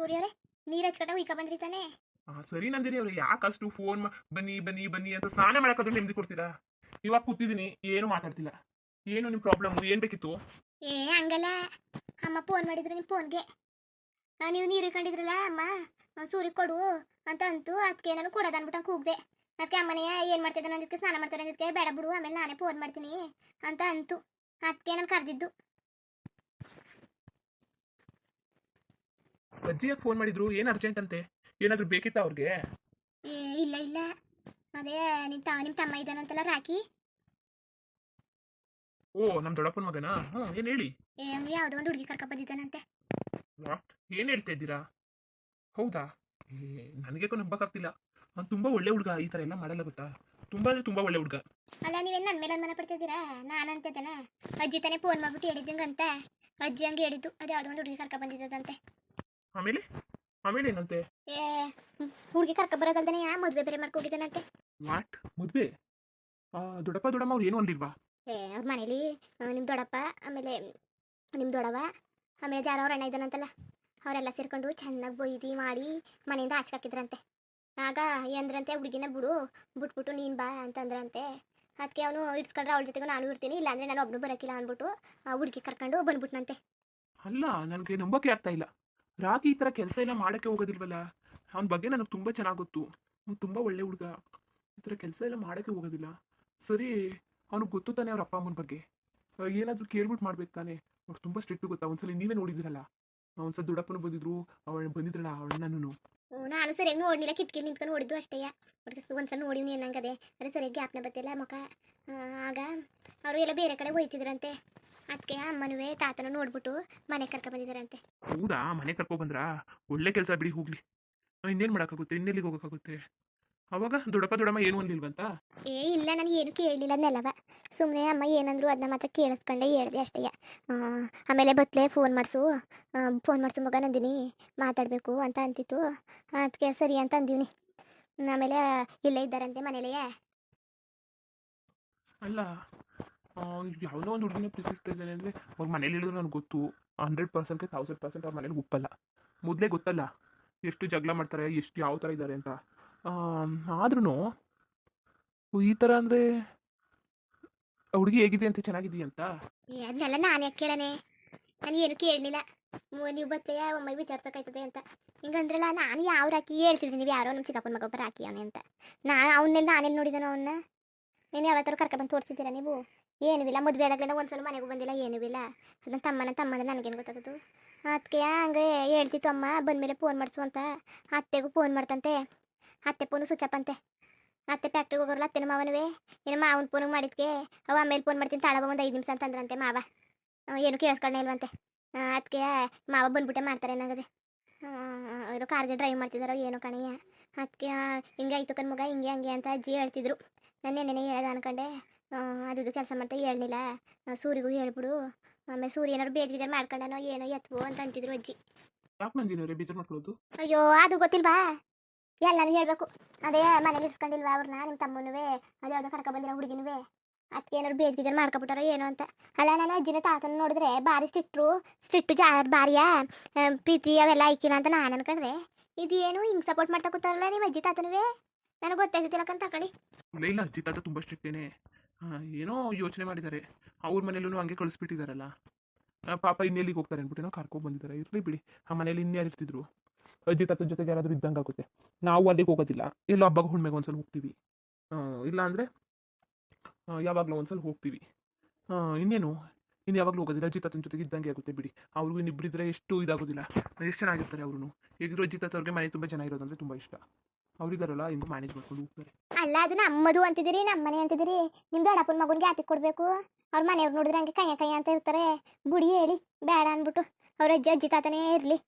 ಸೂರ್ಯರೇ ನೀರಜ್ ಹಚ್ಕೊಂಡ ಈಗ ಬಂದ್ರಿ ತಾನೆ? ಆ, ಸರಿ ನಂದಿನಿ ಅವ್ರೆ ಯಾಕಷ್ಟು ಫೋನ್ ಬನ್ನಿ ಬನ್ನಿ ಬನ್ನಿ ಅಂತ ಸ್ನಾನ ಮಾಡಕ್ಕಾದ್ರೂ ನೆಮ್ಮದಿ ಕೊಡ್ತೀರಾ? ಇವಾಗ ಕೂತಿದ್ದೀನಿ ಏನು ಮಾತಾಡ್ತಿಲ್ಲ. ಏನು ನಿಮ್ಮ ಪ್ರಾಬ್ಲಮ್ ಏನ್ ಬೇಕಿತ್ತು? ಏ ಹಂಗಲ್ಲ. ಅಮ್ಮ ಫೋನ್ ಮಾಡಿದ್ರು ನಿಮ್ಮ ಫೋನ್ಗೆ ನೀವು ನೀರು ಕಂಡಿದ್ರಲ್ಲ ಅಮ್ಮ ಸೂರ್ಯ ಕೊಡು ಅಂತ ಅಂತೂ ಅದಕ್ಕೆ ನಾನು ಕೊಡೋದು ಅಂದ್ಬಿಟ್ಟು ಕೂಗ್ದೆ. ಅದಕ್ಕೆ ಅಮ್ಮನೆಯ ಏನು ಮಾಡ್ತಿದ್ದೆ ಅಂದಿದ್ಕೆ ಸ್ನಾನ ಮಾಡ್ತಾರೆ ಅಂದಿದ್ದಕ್ಕೆ ಬೇಡ ಬಿಡು ಆಮೇಲೆ ನಾನೇ ಫೋನ್ ಮಾಡ್ತೀನಿ ಅಂತ ಅಂತು. ಅದಕ್ಕೆ ನಾನು ಕರೆದಿದ್ದು. ಅಜ್ಜಿಯಾಗ ಫೋನ್ ಮಾಡಿದ್ರು ಏನ್ ಅರ್ಜೆಂಟ್ ಅಂತೆ? ಏನಾದ್ರು ಬೇಕಿತ್ತ ಅವ್ರಿಗೆ? ಏ ಇಲ್ಲ ಇಲ್ಲ. ಅದೇ ನಿಮ್ಮ ತ ನಿಮ್ಮ ತಮ್ಮ ಇದ್ದಾನಂತಲ್ಲ ರಾಕಿ? ಓ ನಮ್ ದೊಡ್ಡಪ್ಪನ ಮಗನಾ? ಹ್ಞೂ ಏನ್ ಹೇಳಿ? ಏ ಅವ್ನು ಯಾವುದೋ ಒಂದು ಹುಡುಗಿ ಕರ್ಕೊ ಬಂದಿದ್ದಾನಂತೆ. ವಾಟ್ ಏನ್ ಹೇಳ್ತಾ ಇದ್ದೀರಾ? ಹೌದಾ? ಏ ನನಗೇಕೋ ನಂಬಕ್ಕಾಗ್ತಿಲ್ಲ ಅವ್ನು ತುಂಬಾ ಒಳ್ಳೆ ಹುಡುಗ ಈ ತರ ಎಲ್ಲ ಮಾಡಲ್ಲ ಗೊತ್ತಾ? ತುಂಬಾ ಅಂದ್ರೆ ತುಂಬಾ ಒಳ್ಳೆ ಹುಡುಗ. ಅಲ್ಲ ನೀವೇನು ನನ್ನ ಮೇಲೆ ಅನುಮಾನ ಪಡ್ತಿದ್ದೀರಾ? ನಾನು ಅಂತಿದ್ದೇನೆ ಅಜ್ಜಿ ತಾನೇ ಫೋನ್ ಮಾಡ್ಬಿಟ್ಟು ಹೇಳಿದ್ದಂಗಂತೆ. ಅಜ್ಜಿ ಹಂಗೆ ಹೇಳಿದ್ದು. ಅದೇ ಯಾವುದೋ ಒಂದು ಹುಡುಗಿ ಕರ್ಕೊ ಬಂದಿದ್ದದಂತೆ. ಆಮೇಲೆ? ಆಮೇಲೆ ಏನಂತೆ? ಏ ಹುಡುಗಿ ಕರ್ಕ ಬರೋದಲ್ದೇ ಯಾ? ಮದ್ವೆ ಬೇರೆ ಮಾಡ್ಕೊಂಡಿದ್ದಾನಂತೆ ವಾಟ್ ಮದ್ವೆ? ಆ, ದೊಡ್ಡಪ್ಪ ದೊಡ್ಡಮ್ಮ ಅವ್ರು ಏನು ಅಂದಿಲ್ವಾ? ಏ ಅವ್ರ ಮನೇಲಿ ನಿಮ್ಮ ದೊಡ್ಡಪ್ಪ ಆಮೇಲೆ ನಿಮ್ಮ ದೊಡ್ಡವ ಆಮೇಲೆ ಯಾರೋ ಅವ್ರ ಅಣ್ಣ ಇದ್ದಾನಂತಲ್ಲ ಅವರೆಲ್ಲ ಸೇರ್ಕೊಂಡು ಚೆನ್ನಾಗಿ ಬೊಯ್ದು ಮಾಡಿ ಮನೆಯಿಂದ ಆಚೆ ಹಾಕಿದ್ರಂತೆ. ಆಗ ಏನಂದ್ರಂತೆ ಹುಡುಗಿನ ಬಿಡು ಬಿಟ್ಬಿಟ್ಟು ನೀನು ಬಾ ಅಂತಂದ್ರಂತೆ. ಅದಕ್ಕೆ ಅವನು ಇಡ್ಸ್ಕೊಂಡ್ರೆ ಅವಳ ಜೊತೆಗೂ ನಾನು ಇರ್ತೀನಿ ಇಲ್ಲಾಂದ್ರೆ ನಾನು ಒಬ್ಬನು ಬರೋಕ್ಕಿಲ್ಲ ಅಂದ್ಬಿಟ್ಟು ಆ ಹುಡುಗಿ ಕರ್ಕೊಂಡು ಬಂದ್ಬಿಟ್ನಂತೆ. ಅಲ್ಲ ನನಗೆ ನಂಬೋಕೆ ಆಗ್ತಾ ಇಲ್ಲ. ರಾಕಿ ಈ ಥರ ಕೆಲಸ ಎಲ್ಲ ಮಾಡೋಕ್ಕೆ ಹೋಗೋದಿಲ್ವಲ್ಲ? ಅವನ ಬಗ್ಗೆ ನನಗೆ ತುಂಬ ಚೆನ್ನಾಗಿ ಗೊತ್ತು ಅವ್ನು ತುಂಬ ಒಳ್ಳೆ ಹುಡುಗ. ಈ ಥರ ಕೆಲಸ ಎಲ್ಲ ಮಾಡೋಕ್ಕೆ ಹೋಗೋದಿಲ್ಲ. ಸರಿ, ಅವ್ನಿಗೆ ಗೊತ್ತು ತಾನೆ ಅವ್ರ ಅಪ್ಪ ಅಮ್ಮನ ಬಗ್ಗೆ. ಏನಾದರೂ ಕೇಳ್ಬಿಟ್ಟು ಮಾಡ್ಬೇಕು ತಾನೆ. ಅವ್ರು ತುಂಬ ಸ್ಟ್ರಿಕ್ಟ್ ಗೊತ್ತಾ? ಒಂದ್ಸಲ ನೀವೇ ನೋಡಿದಿರಲ್ಲ. ಒಂದ್ಸಲ ದೊಡ್ಡಪ್ಪನ ಬಂದಿದ್ರು, ಅವಳು ಬಂದಿದ್ರಲ್ಲ ಅವಳನ್ನೂ ನಾನು ಸರಿ ಹೆಂಗ್ ನೋಡಿಲ್ಲ ಕಿಟಕಿಲಿ ನಿಂತ್ಕೊಂಡು ನೋಡಿದ್ದು ಅಷ್ಟೇ. ಒಟ್ಟಿಗೆ ಒಂದ್ಸಲ ನೋಡಿವ್ನಿ ಏನಂಗದೆ ಅದೇ ಸರಿಯಾಗಿ ಜ್ಞಾಪನ ಬರ್ತಿಲ್ಲ, ಮುಖ ಆಗ. ಅವರು ಎಲ್ಲ ಬೇರೆ ಕಡೆ ಹೋಯ್ತಿದ್ರಂತೆ. ಅದಕ್ಕೆ ಅಮ್ಮನುವೆ ತಾತನ ನೋಡ್ಬಿಟ್ಟು ಮನೆ ಕರ್ಕೊ ಬಂದಿದ್ದಾರಂತೆ ಹೌದಾ? ಮನೆ ಕರ್ಕೊ ಬಂದ್ರಾ ಒಳ್ಳೆ ಕೆಲಸ ಬಿಡಿ ಹೋಗ್ಲಿ. ಇನ್ನೇನು ಮಾಡೋಕ್ಕಾಗುತ್ತೆ? ಇನ್ನೆಲ್ಲಿಗೆ ಹೋಗೋಕ್ಕಾಗುತ್ತೆ? ಅವಾಗ ದೊಡ್ಡಪ್ಪ ದೊಡ್ಡಮ್ಮ ಏನು ಅಂದಿಲ್ವಂತ? ಏ ಇಲ್ಲ ನನಗೆ ಏನು ಕೇಳಲಿಲ್ಲ ನೆಲವ ಸುಮ್ಮನೆ ಅಮ್ಮ ಏನಂದ್ರು ಅದನ್ನ ಮಾತ್ರ ಕೇಳಿಸ್ಕೊಂಡೆ ಹೇಳ್ದೆ ಅಷ್ಟೇ. ಆ, ಆಮೇಲೆ ಬತ್ಲೆ ಫೋನ್ ಮಾಡಿಸು. ಫೋನ್ ಮಾಡಿಸು ಮಗ ನಂದಿನಿ. ಮಾತಾಡಬೇಕು ಅಂತ ಅಂತಿತ್ತು. ಅದಕ್ಕೆ ಸರಿ ಅಂತ ಅಂದೀವ್ನಿ. ಆಮೇಲೆ ಇಲ್ಲೇ ಇದ್ದಾರಂತೆ ಮನೇಲೆಯೇ. ಅಲ್ಲ ಯಾವುದೋ ಒಂದು ಹುಡುಗಿನ ಪ್ರೀತಿಸ್ತಾ ಇದ್ದಾನೆ ಅಂದರೆ ಅವ್ರ ಮನೇಲಿ ಹೇಳಿದ್ರು ನನಗೆ ಗೊತ್ತು. ಹಂಡ್ರೆಡ್ ಪರ್ಸೆಂಟ್ಗೆ ತೌಸಂಡ್ ಪರ್ಸೆಂಟ್ ಅವ್ರ ಮನೇಲಿ ಒಪ್ಪಲ್ಲ ಮೊದಲೇ ಗೊತ್ತಲ್ಲ ಎಷ್ಟು ಜಗಳ ಮಾಡ್ತಾರೆ, ಎಷ್ಟು ಯಾವ ಥರ ಇದ್ದಾರೆ ಅಂತ. ಆದ್ರೂ ಈ ಥರ ಅಂದರೆ ಹುಡುಗಿ ಹೇಗಿದೆ ಅಂತ ಚೆನ್ನಾಗಿದೆಯಾ ಅಂತ? ಅದನ್ನೆಲ್ಲ ನಾನು ಯಾಕೆ ಕೇಳನೆ ನಾನು ಏನು ಕೇಳಲಿಲ್ಲ. ನೀವು ಬತ್ತೆಯ ಒಮ್ಮೆ ವಿಚಾರಿಸೋಕಾಯ್ತದೆ ಅಂತ. ಹಿಂಗಂದ್ರಲ್ಲ, ನಾನು ಯಾವ ಹಾಕಿ ಹೇಳ್ತಿದ್ದೀನಿ ನೀವು ಯಾರೋ ನಮ್ಮ ಚಿಕ್ಕಪ್ಪನ ಮಗ ಒಬ್ಬ ರಾಕಿ ಅವನೇ ಅಂತ. ನಾನು ಅವನ್ನೆಲ್ಲ ನಾನೆಲ್ಲಿ ನೋಡಿದಾನೋ ಅವನ್ನ ನೀನು ಯಾವತ್ತಾರು ಕರ್ಕೊಬಂದು ತೋರಿಸಿದ್ದೀರಾ ನೀವು? ಏನೂ ಇಲ್ಲ ಮದುವೆ ಆಗಲಿಲ್ಲ, ಒಂದ್ಸಲ ಮನೆಗೂ ಬಂದಿಲ್ಲ, ಏನೂ ಇಲ್ಲ ಅದನ್ನ ತಮ್ಮನ ತಮ್ಮ ಅಂದ್ರೆ ನನಗೇನು ಗೊತ್ತಾಗದು ಅದಕ್ಕೆ ಹಂಗೆ ಹೇಳ್ತಿತ್ತು ಅಮ್ಮ, ಬಂದಮೇಲೆ ಫೋನ್ ಮಾಡಿಸು ಅಂತ. ಅತ್ತೆಗೂ ಫೋನ್ ಮಾಡ್ತಂತೆ. ಅತ್ತೆ ಫೋನು ಅಂತೆ. ಅತ್ತೆ ಫ್ಯಾಕ್ಟ್ರಿಗೆ ಹೋಗೋರಲ್ಲ, ಅತ್ತೆನ ಮಾವನವೇ. ಏನು ಮಾವನ ಫೋನಿಗೆ ಮಾಡಿದ್ಕೆ? ಅವ ಆಮೇಲೆ ಫೋನ್ ಮಾಡ್ತೀನಿ ತಾಳವ ಒಂದು ಐದು ನಿಮಿಷ ಅಂತಂದ್ರಂತೆ ಮಾವ. ಏನು ಕೇಳಿಸ್ಕೊಂಡೇ ಇಲ್ವಂತೆ. ಅದಕ್ಕೆ ಮಾವ ಬಂದ್ಬಿಟ್ಟೆ ಮಾಡ್ತಾರೆ ಏನಾಗದೆ ಇದು ಕಾರ್ಗೆ ಡ್ರೈವ್ ಮಾಡ್ತಿದ್ದಾರೋ ಏನೋ ಕಣಯ್ಯ ಅದಕ್ಕೆ ಹಿಂಗೆ ಆಯ್ತು ಕನ್ ಮಗ ಹಿಂಗೆ, ಹಂಗೆ ಅಂತ ಅಜ್ಜಿ ಹೇಳ್ತಿದ್ರು. ನಾನು ನೆನ್ನೆ ಹೇಳ್ದೆ ಅನ್ಕೊಂಡೆ. ಅದು ಕೆಲಸ ಮಾಡ್ತಾ ಹೇಳಲಿಲ್ಲ ಸೂರಿಗೂ ಹೇಳ್ಬಿಡು. ಆಮೇಲೆ ಸೂರ್ಯ ಏನಾದ್ರು ಬೇಜ್ ಗೀಜರ್ ಮಾಡ್ಕೊಂಡನೋ ಏನೋ ಎತ್ವು ಅಂತ ಅಂತಿದ್ರು ಅಜ್ಜಿ. ಯಾಕೆ ನಂದಿನವ್ರೆ ಬೇಜಾರು ಮಾಡ್ಕೊಳ್ಳೋದು? ಅಯ್ಯೋ ಅದು ಗೊತ್ತಿಲ್ವಾ? ಎಲ್ಲಾನು ಹೇಳ್ಬೇಕು. ಅದೇ ಮನೇಲಿ ಇರ್ಸ್ಕೊಂಡಿಲ್ವಾ ಅವ್ರನ್ನ ನಿಮ್ಮ ತಮ್ಮನುವೆ? ಅದೇ ಯಾವ್ದೋ ಕರ್ಕ ಬಂದಿರೋ ಹುಡುಗಿನುವೆ? ಅದಕ್ಕೆ ಏನಾದ್ರು ಬೇಜ್ ಗಿಜಾರ್ ಮಾಡ್ಕೊಬಿಟ್ಟಾರೋ ಏನೋ ಅಂತ. ಅಲ್ಲ ನಾನು ಅಜ್ಜಿನ ತಾತನ ನೋಡಿದ್ರೆ ಭಾರಿ ಸ್ಟ್ರಿಕ್ಟ್ರು. ಸ್ಟಿಟ್ಟು ಜಾ ಭಾರಿಯ ಪ್ರೀತಿ ಅವೆಲ್ಲ ಐಕಿಲ್ಲ ಅಂತ ನಾನು ಅನ್ಕೊಂಡ್ರೆ. ಇದೇನು ಹಿಂಗೆ ಸಪೋರ್ಟ್ ಮಾಡ್ತಾ ಕೂತಾರಲ್ಲ ನಿಮ್ಮ ಅಜ್ಜಿ ತಾತನುವೆ? ನನಗೆ ಗೊತ್ತಾಗ್ತಿಲ್ಲಕ್ಕಂತ ತಗೊಳ್ಳಿ ಇಲ್ಲ ಇಲ್ಲ ಅಜ್ಜಿ ತಾತ ತುಂಬ ಸ್ಟ್ರಿಕ್ಟೇನೆ ಏನೋ ಯೋಚನೆ ಮಾಡಿದ್ದಾರೆ. ಅವ್ರ ಮನೇಲೂ ಹಂಗೆ ಕಳಿಸ್ಬಿಟ್ಟಿದಾರಲ್ಲ. ಆ, ಪಾಪ ಇನ್ನೆಲ್ಲಿಗೆ ಹೋಗ್ತಾರೆ ಅಂದ್ಬಿಟ್ಟು ಕರ್ಕೊಂಡು ಬಂದಿದ್ದಾರೆ ಇರಲಿ ಬಿಡಿ. ಆ ಮನೇಲಿ ಇನ್ಯಾರು ಇರ್ತಿದ್ರು? ಅಜ್ಜಿ ತಾತನ ಜೊತೆಗೆ ಯಾರಾದರೂ ಇದ್ದಂಗೆ ಆಗುತ್ತೆ. ನಾವು ಅಲ್ಲಿಗೆ ಹೋಗೋದಿಲ್ಲ. ಎಲ್ಲೋ ಹಬ್ಬಗೆ ಹುಣ್ಮೆಗೆ ಒಂದ್ಸಲ ಹೋಗ್ತೀವಿ. ಇಲ್ಲ ಅಂದರೆ ಯಾವಾಗಲೂ ಒಂದ್ಸಲ ಹೋಗ್ತೀವಿ. ಇನ್ನೇನು? ಇನ್ನು ಯಾವಾಗಲೂ ಹೋಗೋದಿಲ್ಲ. ಅಜ್ಜಿ ತಾತನ ಜೊತೆಗೆ ಇದ್ದಂಗೆ ಆಗುತ್ತೆ ಬಿಡಿ. ಅವ್ರಿಗೂ ಇನ್ನಿಬ್ಬರಿದ್ರೆ ಎಷ್ಟು ಇದಾಗೋದಿಲ್ಲ. ಎಷ್ಟು ಚೆನ್ನಾಗಿರ್ತಾರೆ ಅವರು ಈಗಿರೋ ಅಜ್ಜಿ ತಾತ ಅವ್ರಿಗೆ ಮನೆ ತುಂಬ ಜನ ಇರೋದಂದ್ರೆ ತುಂಬ ಇಷ್ಟ. ಹಿಂಗೆ ಮ್ಯಾನೇಜ್ ಮಾಡ್ಕೊಂಡು ಅಲ್ಲ ಅದು ನಮ್ಮದು ಅಂತಿದ್ದೀರಿ ನಮ್ಮ ಮನೆ ಅಂತಿದ್ದೀರಿ? ನಿಮ್ಮ ದೊಡ್ಡಪ್ಪನ ಮಗನಿಗೆ ಯಾತಿಗೆ ಕೊಡಬೇಕು? ಅವ್ರ ಮನೆಯವ್ರು ನೋಡಿದ್ರೆ ಹಂಗೆ ಕೈಯ ಕೈಯ ಅಂತ ಇರ್ತಾರೆ. ಬುಡಿ ಹೇಳಿ, ಬೇಡ ಅಂದ್ಬಿಟ್ಟು. ಅವ್ರ ಅಜ್ಜಿ ಅಜ್ಜಿ ತಾತನೇ ಇರಲಿ.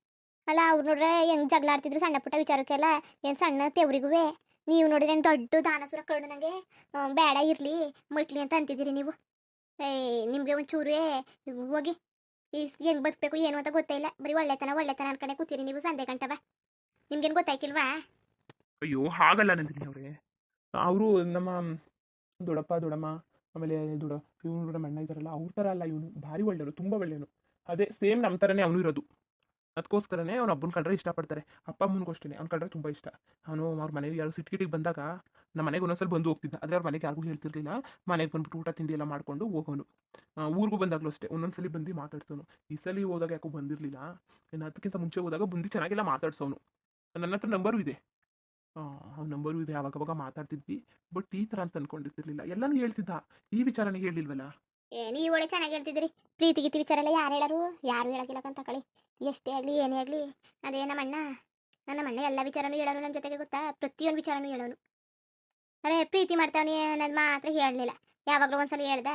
ಅಲ್ಲ, ಅವ್ರು ನೋಡ್ರೆ ಹೆಂಗೆ ಜಗಳ ಆಡ್ತಿದ್ರು ಸಣ್ಣ ಪುಟ್ಟ ವಿಚಾರಕ್ಕೆಲ್ಲ? ಏನು ಸಣ್ಣ ತೆವ್ರಿಗೂ ನೀವು ನೋಡಿದ್ರೆ ದೊಡ್ಡ ದಾನಸುರ ಕಣ್ಣು ನನಗೆ ಬೇಡ, ಇರಲಿ. ಮಟ್ಲಿ ಅಂತ ಅಂತಿದ್ದೀರಿ ನೀವು. ಏಯ್ ನಿಮಗೆ ಒಂಚೂರು ಹೋಗಿ, ಈ ಹೆಂಗೆ ಬದುಕಬೇಕು, ಏನು ಅಂತ ಗೊತ್ತೇ ಇಲ್ಲ. ಬರೀ ಒಳ್ಳೆತನ ಒಳ್ಳೆತನ ಅನ್ಕೊಂಡೆ ಕೂತೀರಿ ನೀವು, ಸಂದೆ ಗಂಟವ. ನಿಮ್ಗೇನು ಗೊತ್ತಾಯ್ಕಿಲ್ವಾ? ಅಯ್ಯೋ, ಹಾಗಲ್ಲ ನಂದಿನಿ ಅವರೇ ಅವರು ನಮ್ಮ ದೊಡ್ಡಪ್ಪ ದೊಡಮ್ಮ, ಆಮೇಲೆ ದೊಡ ಇವನು ನಮ್ಮ ಅಣ್ಣ ಇದ್ದಾರಲ್ಲ, ಅವ್ರ ಥರ ಅಲ್ಲ ಇವನು. ಭಾರಿ ಒಳ್ಳೆಯವರು, ತುಂಬ ಒಳ್ಳೆಯವನು ಅದೇ ಸೇಮ್ ನಮ್ಮ ಥರನೇ ಅವನು ಇರೋದು. ಅದಕ್ಕೋಸ್ಕರನೇ ಅವ್ನು ಅಪ್ಪನ ಕಂಡ್ರೆ ಇಷ್ಟಪಡ್ತಾರೆ. ಅಪ್ಪ ಅಮ್ಮನಿಗೂ ಅಷ್ಟೇ ಅವ್ನ ಕಂಡ್ರೆ ತುಂಬ ಇಷ್ಟ. ಅವನು ಅವ್ರ ಮನೆಗೆ ಯಾರು ಸಿಟ್ಕಿಟಿಗೆ ಬಂದಾಗ ನಮ್ಮ ಮನೆಗೆ ಒಂದೊಂದ್ಸಲ ಬಂದು ಹೋಗ್ತಿದ್ದ. ಆದರೆ ಅವ್ರ ಮನೆಗೆ ಯಾರಿಗೂ ಹೇಳ್ತಿರ್ಲಿಲ್ಲ. ಮನೆಗೆ ಬಂದ್ಬಿಟ್ಟು ಊಟ, ತಿಂಡಿ ಎಲ್ಲ ಮಾಡ್ಕೊಂಡು ಹೋಗೋನು. ಊರಿಗೂ ಬಂದಾಗಲೂ ಅಷ್ಟೇ ಒಂದೊಂದ್ಸಲಿ ಬಂದು ಮಾತಾಡ್ಸೋನು. ಈ ಸಲ ಹೋದಾಗ ಯಾಕೋ ಬಂದಿರಲಿಲ್ಲ, ಇನ್ನು ಅದಕ್ಕಿಂತ ಮುಂಚೆ ಹೋದಾಗ ಬಂದು ಚೆನ್ನಾಗೆಲ್ಲ ಮಾತಾಡ್ಸೋನು. ನನ್ನ ಹತ್ರ ನಂಬರು ಇದೆ. ನಂಬರು ಇದೆ ಅವಾಗವಾಗ ಅವಾಗ ಮಾತಾಡ್ತಿದ್ವಿ ಬಟ್ ಈ ಥರ ಅಂತ ಅನ್ಕೊಂಡಿರ್ತಿರ್ಲಿಲ್ಲ. ಎಲ್ಲಾನು ಹೇಳ್ತಿದ್ದ. ಈ ವಿಚಾರನೇ ಹೇಳಿಲ್ವಲ್ಲ ಏ, ನೀವು ಒಳ್ಳೆ ಚೆನ್ನಾಗಿ ಹೇಳ್ತಿದ್ರಿ ಪ್ರೀತಿ ಗೀತಿ ವಿಚಾರ ಎಲ್ಲ ಯಾರು ಹೇಳರು? ಯಾರು ಹೇಳಕ್ಕಿಲ್ಲ ಅಂತ ಕಳಿ ಎಷ್ಟೇ ಆಗಲಿ, ಏನೇ ಆಗಲಿ, ಅದೇ ನಮ್ಮ ನನ್ನ ಅಣ್ಣ ಎಲ್ಲ ವಿಚಾರನೂ ಹೇಳೋನು ನಮ್ಮ ಜೊತೆಗೆ ಗೊತ್ತಾ? ಪ್ರತಿಯೊಂದು ವಿಚಾರನೂ ಹೇಳೋನು. ಅರೆ, ಪ್ರೀತಿ ಮಾಡ್ತಾವನಿ ಅನ್ನೋದು ಮಾತ್ರ ಹೇಳಲಿಲ್ಲ. ಯಾವಾಗಲೂ ಒಂದ್ಸಲ ಹೇಳ್ದೆ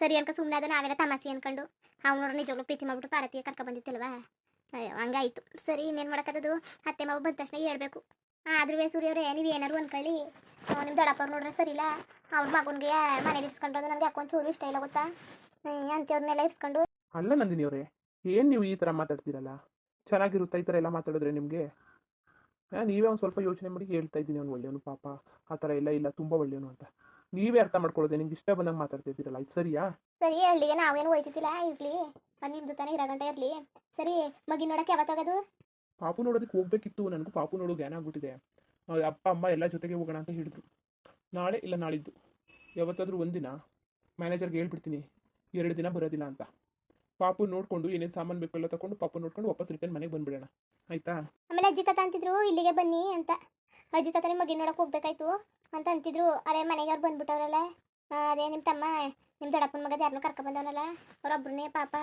ಸರಿ ಅನ್ಕ ಸುಮ್ಮನೆ ಅದು ನಾವೆಲ್ಲ ತಮಾಸೆ ಅನ್ಕೊಂಡು, ಅವ್ನು ನೋಡ್ರಿ ನಿಜವಾಗ್ಲೂ ಪ್ರೀತಿ ಮಾಡ್ಬಿಟ್ಟು ಪಾರತಿಗೆ ಕರ್ಕೊ ಬಂದಿತ್ತಲ್ವಾ? ಅಯ್ಯೋ, ಹಂಗಾಯ್ತು. ಸರಿ, ಇನ್ನೇನು ಮಾಡೋಕ್ಕದು ಅತ್ತೆ ಮಾವು ಬಂದ ತಕ್ಷಣ ಹೇಳ್ಬೇಕು. ಆದ್ರೂ ಸೂರ್ಯವ್ರೆ ನೀವು ಏನಾರು ಅನ್ಕೊಳ್ಳಿ ನಿಮ್ಮ ದೊಡ್ಡಪ್ಪ ನೋಡ್ರೆ ಸರಿ ಇಲ್ಲ ಅವ್ರ ಮಗನಿಗೆ ಮನೇಲಿ ಇರ್ಸ್ಕೊಂಡ್ರೆ ನನಗೆ ಯಾಕೊಂದು ಚೂರು ಇಷ್ಟ ಇಲ್ಲ ಗೊತ್ತಾ? ಅಂಥವ್ರನ್ನೆಲ್ಲ ಇರ್ಸ್ಕೊಂಡು. ಅಲ್ಲ ನಂದಿನಿ ಅವರೇ ಏನ್ ನೀವು ಈ ತರ ಮಾತಾಡ್ತೀರಲ್ಲ? ಚೆನ್ನಾಗಿರುತ್ತಾ ಈ ತರ ಎಲ್ಲ ಮಾತಾಡಿದ್ರೆ ನಿಮಗೆ? ನೀವೇ ಒಂದು ಸ್ವಲ್ಪ ಯೋಚನೆ ಮಾಡಿ ಹೇಳ್ತಾ ಇದ್ದೀನಿ ಅವ್ನು ಒಳ್ಳೆಯವನು ಪಾಪ ಆ ಥರ ಎಲ್ಲ ಇಲ್ಲ ತುಂಬಾ ಒಳ್ಳೆಯವನು ಅಂತ. ನೀವೇ ಅರ್ಥ ಮಾಡ್ಕೊಳ್ಳೋದೆ ನಿಮ್ಗೆ ಇಷ್ಟ ಬಂದಂಗೆ ಮಾತಾಡ್ತಿದ್ದೀರಲ್ಲ ಇದು ಸರಿಯಾ? ಸರಿ ಹಳ್ಳಿಗೆ ನಾವೇನು ಹೋಯ್ತಿದ್ದಿಲ್ಲ ಇರ್ಲಿ. ಅದು ನಿಮ್ದು ತಾನೇ ಇರೋ ಗಂಟೆ ಇರಲಿ. ಸರಿ ಮಗಿ ನೋಡಕ್ಕೆ ಯಾವತ್ತಾಗದು? ಪಾಪು ನೋಡೋದಕ್ಕೆ ಹೋಗ್ಬೇಕಿತ್ತು, ನನಗೂ ಪಾಪು ನೋಡೋ ಜ್ಞಾನ ಆಗ್ಬಿಟ್ಟಿದೆ. ಅಪ್ಪ, ಅಮ್ಮ ಎಲ್ಲ ಜೊತೆಗೆ ಹೋಗೋಣ ಅಂತ ಹೇಳಿದ್ರು. ನಾಳೆ ಇಲ್ಲ ನಾಳಿದ್ದು. ಯಾವತ್ತಾದರೂ ಒಂದಿನ ಮ್ಯಾನೇಜರ್ಗೆ ಹೇಳ್ಬಿಡ್ತೀನಿ. ಎರಡು ದಿನ ಬರೋದಿಲ್ಲ ಅಂತ. ಪಾಪು ನೋಡಿಕೊಂಡು ಏನೇನು ಸಾಮಾನು ಬೇಕೆಲ್ಲ ತಗೊಂಡು ಪಾಪು ನೋಡ್ಕೊಂಡು ವಾಪಸ್ ರಿಟರ್ನ್ ಮನೆಗೆ ಬಂದ್ಬಿಡೋಣ. ಆಯ್ತಾ? ಆಮೇಲೆ ಅಜ್ಜಿ ತಾತ ಅಂತಿದ್ರು, ಇಲ್ಲಿಗೆ ಬನ್ನಿ ಅಂತ. ಅಜ್ಜಿ ತಾತ ನಿಮ್ಮ ಮಗಿ ನೋಡಕ್ಕೆ ಹೋಗ್ಬೇಕಾಯ್ತು ಅಂತ ಅಂತಿದ್ರು. ಅರೆ, ಮನೆಗೆ ಅವ್ರು ಬಂದ್ಬಿಟ್ಟವ್ರಲ್ಲ. ಅದೇ ನಿಮ್ಮ ತಮ್ಮ ನಿಮ್ಮ ದೊಡ್ಡಪ್ಪನ ಮಗ ಯಾರನ್ನೂ ಕರ್ಕೊಂಡ್ ಬಂದವನಲ್ಲ. ಅವ್ರೊಬ್ಬರನ್ನೇ ಪಾಪ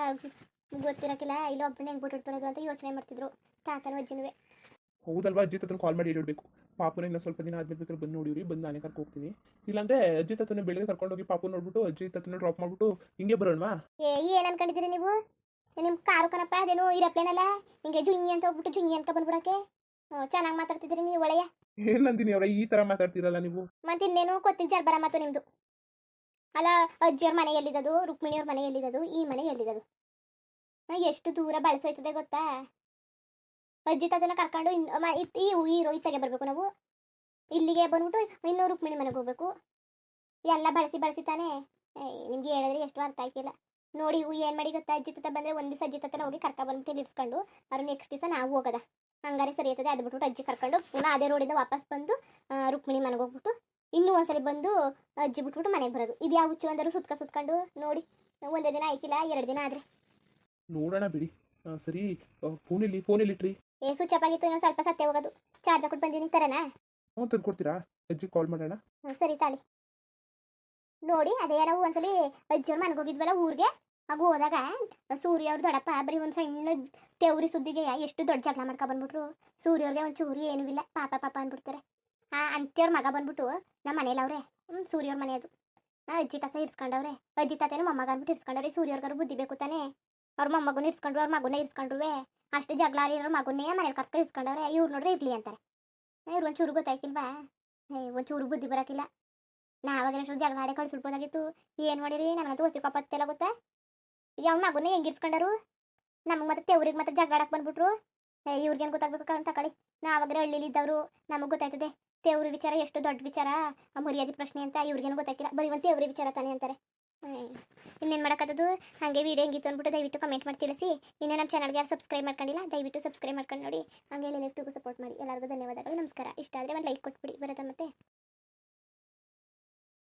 ಗೊತ್ತಿರಕ್ಕಿಲ್ಲ ಇಲ್ಲ ಒಬ್ಬನೇ ಹೆಂಗ್ ಬಿಟ್ಬಿಟ್ಟು ಬರೋದು ಅಂತ ಯೋಚನೆ ಮಾಡ್ತಿದ್ರು. ತಾತನ ಅಜ್ಜಿನೂ. ಹೌದಲ್ವಾ ಅಜ್ಜಿ ತಾತನ ಕಾಲ್ ಮಾಡಿ ಹೇಳಿಡ್ಬೇಕು ಪಾಪುನ ಇನ್ನ ಸ್ವಲ್ಪ ದಿನ ಆದ್ಮೇಲೆ ಬೇಕಾದ್ರೆ ಬಂದು ನೋಡಿವ್ರಿ ಬಂದು ನಾನೇ ಕರ್ಕೊ ಹೋಗ್ತೀನಿ. ಇಲ್ಲಾಂದ್ರೆ ಅಜ್ಜಿ ತಾತನ ಕರ್ಕೊಂಡು ಹೋಗಿ ಪಾಪು ನೋಡ್ಬಿಟ್ಟು ಅಜ್ಜಿ ತಾತನ ಡ್ರಾಪ್ ಮಾಡ್ಬಿಟ್ಟು ಹಿಂಗೆ ಬರೋಣವಾ? ಏ ಏನು ಅನ್ಕೊಂಡಿದ್ದೀರಿ ನೀವು? ನಿಮ್ಮ ಕಾರು ಕಣಪ್ಪ ಅದೇನು ಇರಪ್ಲೇನಲ್ಲ ಹಿಂಗೆ ಜುಂಗಿ ಅಂತ ಹೋಗ್ಬಿಟ್ಟು ಜುಂಗಿ ಅಂತ ಬಂದ್ಬಿಡಕ್ಕೆ ಚೆನ್ನಾಗಿ ಮಾತಾಡ್ತಿದ್ರಿ ನೀವು ಒಳ್ಳೆಯ. ಏನ್ ನಂದಿನಿ ಅವರ ಈ ತರ ಮಾತಾಡ್ತಿರಲ್ಲ ನೀವು? ಮತ್ತೆ ಇನ್ನೇನು ಕೊತ್ತಿನ ಜರ್ಬರ ಮಾತು ನಿಮ್ದು. ಅಲ್ಲ ಅಜ್ಜಿಯವ್ರ ಮನೆ ಎಲ್ಲಿದ್ದದು ರುಕ್ಮಿಣಿಯವ್ರ ಮನೆ ಎಲ್ಲಿದ್ದದು ಈ ಮನೆ ಎಲ್ಲಿದ್ದದು ಆ, ಎಷ್ಟು ದೂರ ಬಳಸೋಯ್ತದೆ ಗೊತ್ತಾ? ಅಜ್ಜಿ ತಾತನ ಕರ್ಕೊಂಡು ಈ ಹೀರೋ ಇತ್ತಾಗೆ ಬರಬೇಕು ನಾವು. ಇಲ್ಲಿಗೆ ಬಂದ್ಬಿಟ್ಟು ಇನ್ನೂ ರುಕ್ಮಿಣಿ ಮನೆಗೆ ಹೋಗ್ಬೇಕು. ಎಲ್ಲ ಬಳಸಿ ಬಳಸಿ ತಾನೇ. ನಿಮ್ಗೆ ಹೇಳಿದ್ರೆ ಎಷ್ಟು ಅರ್ಥ ಆಯ್ತಿಲ್ಲ ನೋಡಿ ಇವು ಏನು ಮಾಡಿ ಗೊತ್ತಾ? ಅಜ್ಜಿ ತಾತ ಬಂದ್ರೆ ಒಂದು ದಿವಸ ಅಜ್ಜಿ ತಾತನ ಹೋಗಿ ಕರ್ಕ ಬಂದ್ಬಿಟ್ಟು ನಿಲ್ಸ್ಕೊಂಡು ಅವ್ರು ನೆಕ್ಸ್ಟ್ ದಿವಸ ನಾವು ಹೋಗದ. ಹಂಗಾರೆ ಸರಿ ಆಯ್ತದೆ. ಅದು ಬಿಟ್ಬಿಟ್ಟು ಅಜ್ಜಿ ಕರ್ಕೊಂಡು ಪುನಃ ಅದೇ ರೋಡಿಂದ ವಾಪಸ್ ಬಂದು ರುಕ್ಮಿಣಿ ಮನೆಗೆ ಹೋಗ್ಬಿಟ್ಟು ಇನ್ನೂ ಒಂದ್ಸಲಿ ಬಂದು ಅಜ್ಜಿ ಬಿಟ್ಬಿಟ್ಟು ಮನೆಗೆ ಬರೋದು. ಇದು ಯಾವ ಹುಚ್ಚು ಅಂದರು ಸುತ್ಕ ಸುತ್ಕೊಂಡು ನೋಡಿ, ಒಂದೇ ದಿನ ಆಯ್ತಿಲ್ಲ, ಎರಡು ದಿನ ಆದ್ರೆ. ನೋಡೋಣ ಬಿಡಿ. ಸರಿ ಫೋನ್ ಇಲ್ಲಿ ಇಟ್ರಿ. ಏ ಸ್ವಿಚ್ ಆಫ್ ಆಗಿತ್ತು ಇನ್ನೊಂದು ಸ್ವಲ್ಪ ಸತ್ಯ ಹೋಗೋದು. ಚಾರ್ಜ್ ಕೊಟ್ಟು ಬಂದೀನಿ ತರನಾ ಹ್ಞೂ ತಂದ್ಕೊಡ್ತೀರಾ ಅಜ್ಜಿ ಕಾಲ್ ಮಾಡೋಣ. ಹ್ಞೂ ಸರಿ ತಾಳಿ. ನೋಡಿ ಅದೇ ಯಾರು ಒಂದ್ಸಲಿ ಅಜ್ಜಿಯವ್ರ ಮನೆಗೆ ಹೋಗಿದ್ವಲ್ಲ ಊರಿಗೆ? ಆಗ ಹೋದಾಗ ಸೂರ್ಯ ಅವ್ರ ದೊಡ್ಡಪ್ಪ ಬರೀ ಒಂದು ಸಣ್ಣ ತೆವ್ರಿ ಸುದ್ದಿಗೆ ಎಷ್ಟು ದೊಡ್ಡ ಜಗಳ ಮಾಡ್ಕೊ ಬಂದ್ಬಿಟ್ರು. ಸೂರ್ಯವ್ರಿಗೆ ಒಂದು ಚೂರಿ ಏನೂ ಇಲ್ಲ ಪಾಪ ಪಾಪ ಅಂದ್ಬಿಡ್ತಾರೆ. ಆ ಅಂತ್ಯವ್ರ ಮಗ ಬಂದ್ಬಿಟ್ಟು ನಮ್ಮ ಮನೇಲಿ ಅವ್ರೆ ಹ್ಞೂ ಸೂರ್ಯವ್ರ ಮನೆ ಅದು. ಅಜ್ಜಿ ತಾತ ಇರ್ಸ್ಕೊಂಡವ್ರೆ. ಅಜ್ಜಿ ತಾತೇನು ಮೊಮ್ಮಗ ಅಂದ್ಬಿಟ್ಟು ಇರ್ಸ್ಕೊಂಡವ್ರೆ. ಸೂರ್ಯವ್ರಿಗಾರು ಬುದ್ಧಿ ಬೇಕು ತಾನೇ? ಅವ್ರ ಮೊಮ್ಮಗನ ಇರ್ಸ್ಕೊಂಡ್ರು, ಅವ್ರ ಮಗುನೇ ಇರ್ಸ್ಕೊಂಡ್ರುವೆ. ಅಷ್ಟು ಜಗಳಾರಿ ಇರೋ ಮಗುನೇ ಮನೇಲಿ ಕರ್ಸ್ಕೊಂಡು ಇರ್ಸ್ಕೊಂಡವ್ರೆ ಇವ್ರು ನೋಡ್ರೆ ಇರ್ಲಿ ಅಂತಾರೆ. ಇವ್ರು ಒಂಚೂರು ಗೊತ್ತಾಯ್ತಿಲ್ವಾ ಏ, ಒಂಚೂರು ಬುದ್ಧಿ ಬರೋಕ್ಕಿಲ್ಲ ನಾವಾಗ ಎಷ್ಟು ಜಗಳ ಆಡಿ ಕಳಿಸ್ಬಿಡ್ಬೋದಾಗಿತ್ತು ಏನು ಮಾಡಿರಿ? ನನಗಂತೂ ಹೊಸ ಕಪ್ಪತ್ತೆಲ್ಲ ಗೊತ್ತಾ? ಈಗ ಅವ್ನ ಮಗುನೇ ಹೆಂಗೆ ಇರ್ಸ್ಕೊಂಡರು? ನಮಗೆ ಮತ್ತೆ ತೆವ್ರಿಗೆ ಮತ್ತೆ ಜಗಳ ಆಡಕ್ಕೆ ಬಂದ್ಬಿಟ್ರು. ಏ, ಇವ್ರಿಗೇನು ಗೊತ್ತಾಗ್ಬೇಕು ಅಂತ ಕಳಿ ನಾವಾಗ್ರೆ ಹಳ್ಳಿಲಿ ಇದ್ದವರು, ನಮಗೆ ಗೊತ್ತಾಯ್ತದೆ. ತೇವ್ರ ವಿಚಾರ ಎಷ್ಟು ದೊಡ್ಡ ವಿಚಾರ? ಮರ್ಯಾದೆ ಪ್ರಶ್ನೆ ಅಂತ ಇವ್ರಿಗೇನು ಗೊತ್ತಾಗಿಲ್ಲ ಬರೀ ಒಂದು ತೇವ್ರ ವಿಚಾರ ತಾನೇ ಅಂತಾರೆ. ಇನ್ನೇನು ಮಾಡೋಕ್ಕದ್ದು ಹಾಗೆ ವೀಡಿಯೋ ಹೆಂಗಿತ್ತು ಅಂದ್ಬಿಟ್ಟು ದಯವಿಟ್ಟು ಕಮೆಂಟ್ ಮಾಡಿ ತಿಳಿಸಿ. ಇನ್ನೇ ನಮ್ಮ ಚಾನಲ್ಗೆ ಯಾರು ಸಬ್ಸ್ಕ್ರೈಬ್ ಮಾಡ್ಕೊಂಡಿಲ್ಲ, ದಯವಿಟ್ಟು ಸಬ್ಸ್ಕ್ರೈಬ್ ಮಾಡ್ಕೊಂಡು ನೋಡಿ. ಹಂಗೆ ಲೆಫ್ಟಿಗೂ ಸಪೋರ್ಟ್ ಮಾಡಿ. ಎಲ್ಲರಿಗೂ ಧನ್ಯವಾದಗಳು, ನಮಸ್ಕಾರ. ಇಷ್ಟ ಆದರೆ ಒಂದು ಲೈಕ್ ಕೊಟ್ಬಿಡಿ. ಬರೋದ ಮತ್ತೆ.